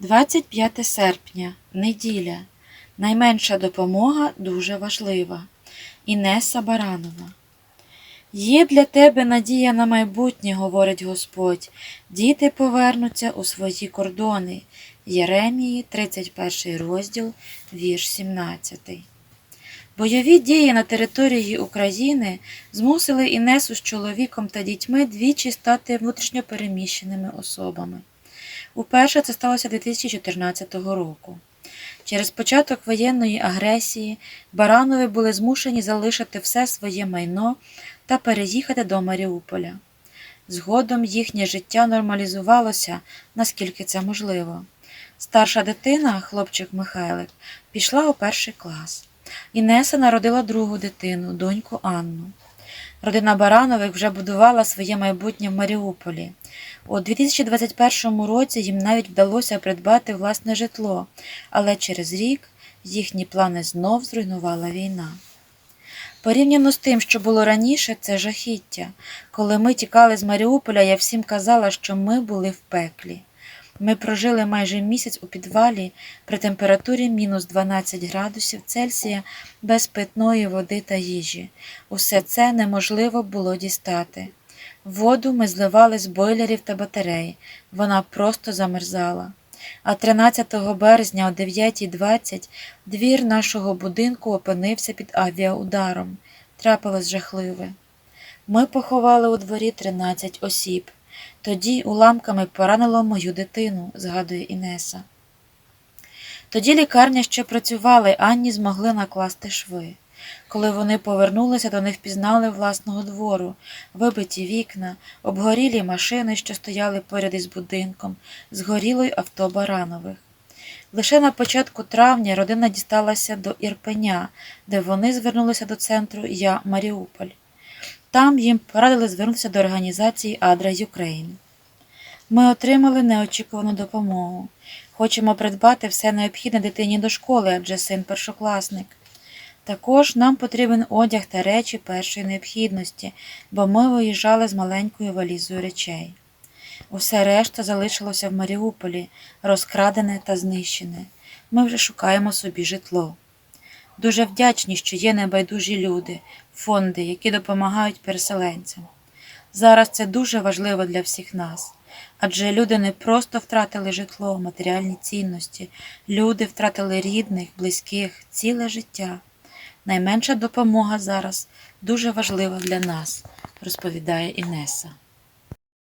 25 серпня, неділя. Найменша допомога дуже важлива. Інеса Баранова. Є для тебе надія на майбутнє, говорить Господь. Діти повернуться у свої кордони. Єремії, 31 розділ, вірш 17. Бойові дії на території України змусили Інесу з чоловіком та дітьми двічі стати внутрішньопереміщеними особами. Уперше це сталося 2014 року. Через початок воєнної агресії Баранови були змушені залишити все своє майно та переїхати до Маріуполя. Згодом їхнє життя нормалізувалося, наскільки це можливо. Старша дитина, хлопчик Михайлик, пішла у перший клас. Інеса народила другу дитину, доньку Анну. Родина Баранових вже будувала своє майбутнє в Маріуполі. У 2021 році їм навіть вдалося придбати власне житло, але через рік їхні плани знов зруйнувала війна. Порівняно з тим, що було раніше, це жахіття. Коли ми тікали з Маріуполя, я всім казала, що ми були в пеклі. Ми прожили майже місяць у підвалі при температурі мінус 12 градусів Цельсія без питної води та їжі. Усе це неможливо було дістати. Воду ми зливали з бойлерів та батарей, вона просто замерзала. А 13 березня о 9.20 двір нашого будинку опинився під авіаударом. Трапилось жахливе. Ми поховали у дворі 13 осіб. Тоді уламками поранило мою дитину, згадує Інеса. Тоді лікарня ще працювала, і Анні змогли накласти шви. Коли вони повернулися, то не впізнали власного двору, вибиті вікна, обгорілі машини, що стояли поряд із будинком, згоріло й авто Баранових. Лише на початку травня родина дісталася до Ірпеня, де вони звернулися до центру Я Маріуполь. Там їм порадили звернутися до організації Адра Юкрейн. Ми отримали неочікувану допомогу. Хочемо придбати все необхідне дитині до школи, адже син першокласник. Також нам потрібен одяг та речі першої необхідності, бо ми виїжджали з маленькою валізою речей. Усе решта залишилося в Маріуполі, розкрадене та знищене. Ми вже шукаємо собі житло. Дуже вдячні, що є небайдужі люди, фонди, які допомагають переселенцям. Зараз це дуже важливо для всіх нас, адже люди не просто втратили житло, матеріальні цінності, люди втратили рідних, близьких, ціле життя. Найменша допомога зараз дуже важлива для нас, розповідає Інеса.